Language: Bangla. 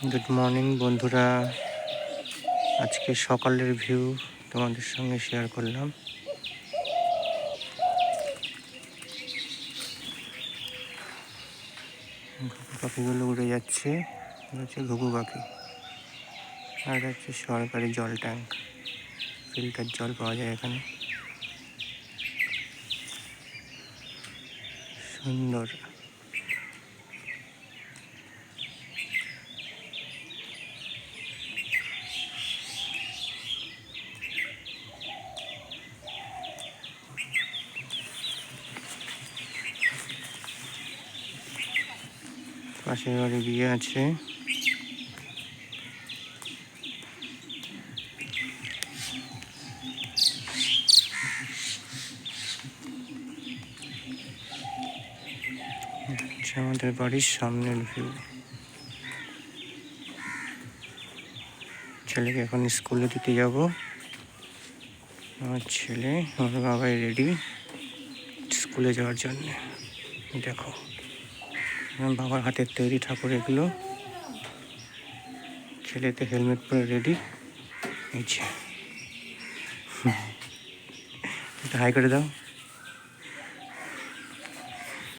গুড মর্নিং বন্ধুরা। আজকে সকালের ভিউ তোমাদের সঙ্গে শেয়ার করলাম। ঘুঘু পাখিগুলো উড়ে যাচ্ছে। হচ্ছে ঘুঘু পাখি। আর হচ্ছে সরকারি জল ট্যাঙ্ক ফিল্টার জল পাওয়া যায় এখানে। সুন্দর। পাশের বাড়ি বিয়ে আছে। আমাদের বাড়ির সামনের ভিউ ছেলেকে এখন স্কুলে দিতে যাব। আমার ছেলে, আমার বাবাই রেডি স্কুলে যাওয়ার জন্য। দেখো। বাবার হাতের তৈরি ঠাকুর এগুলো। ছেলেতে হেলমেট পরে রেডি এই যে। এটা হাই করে দাও।